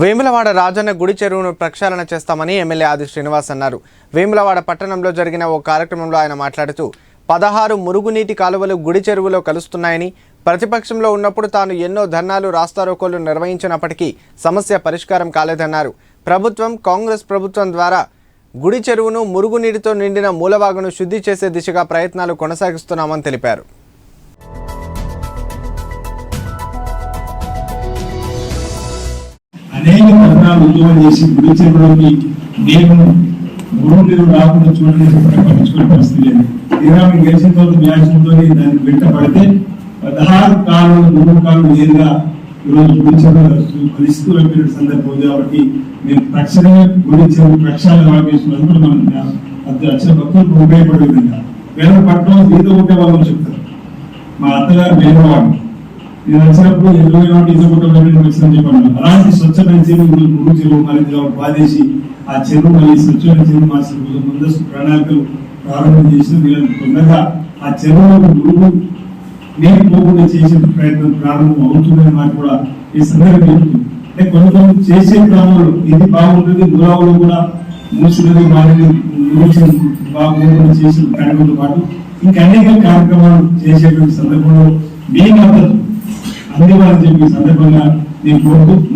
వేములవాడ రాజన్న గుడి చెరువును ప్రక్షాళన చేస్తామని ఎమ్మెల్యే ఆది శ్రీనివాస్ అన్నారు. వేములవాడ పట్టణంలో జరిగిన ఓ కార్యక్రమంలో ఆయన మాట్లాడుతూ పదహారు మురుగునీటి కాలువలు గుడి చెరువులో కలుస్తున్నాయని ప్రతిపక్షంలో ఉన్నప్పుడు తాను ఎన్నో ధర్నాలు రాస్తారోకోలు నిర్వహించినప్పటికీ సమస్య పరిష్కారం కాలేదన్నారు. ప్రభుత్వం కాంగ్రెస్ ప్రభుత్వం ద్వారా గుడి చెరువును మురుగునీటితో నిండిన మూలవాగును శుద్ధి చేసే దిశగా ప్రయత్నాలు కొనసాగిస్తున్నామని తెలిపారు. అనేక పథకాలు ఉద్యోగం చేసి గుడి చెరువులోకి నేను గురువు నీరు రాకుండా చూడండి పట్టించుకునే పరిస్థితి లేదు. తీరా మీకు గెలిచిన తర్వాత వ్యాసంతో దాన్ని వెంట పడితే పదహారు కాలు మూడు కాలు నేరుగా ఈరోజు గుడి చెరువు పరిస్థితి అయిపోయిన సందర్భం ఉంది కాబట్టి మేము తక్షణమే గుడి చెరువు ప్రక్షాళన ఆపేసినందుకు మనం అది వచ్చిన భక్తులకు ఉపయోగపడే విధంగా వేరే పట్టణం ఈత ఉంటే వాళ్ళు చెప్తారు. మా అత్తగారు వేరే వాళ్ళు ఇది వచ్చినప్పుడు ఇరవై నాటి ఇసుకుంటే వచ్చిందని చెప్పాను. అలాంటి స్వచ్ఛమైన చెరువు మూడు చెరువు మళ్ళీ బాధేసి ఆ చెరువు మళ్ళీ స్వచ్ఛమైన చెరువు మార్చిన చెరువు ముందస్తు ప్రణాళికలు ప్రారంభం చేసిన వీళ్ళని తొందరగా ఆ చెరువులకు మురుగు నేను పోకుండా చేసే ప్రయత్నం ప్రారంభం అవుతుందని మాట కూడా ఈ సందర్భం చెప్తుంది. అంటే కొన్ని కొన్ని చేసే గ్రామాలు ఇది బాగుంటుంది గురావులు కూడా మూసినది మారినది మూసి బాగుంటుంది చేసిన కార్యక్రమంతో పాటు ఇంకా అనేక కార్యక్రమాలు చేసేటువంటి సందర్భంలో మీ మద్దతు అందివ్వాలని చెప్పి ఈ సందర్భంగా నేను కోరుతూ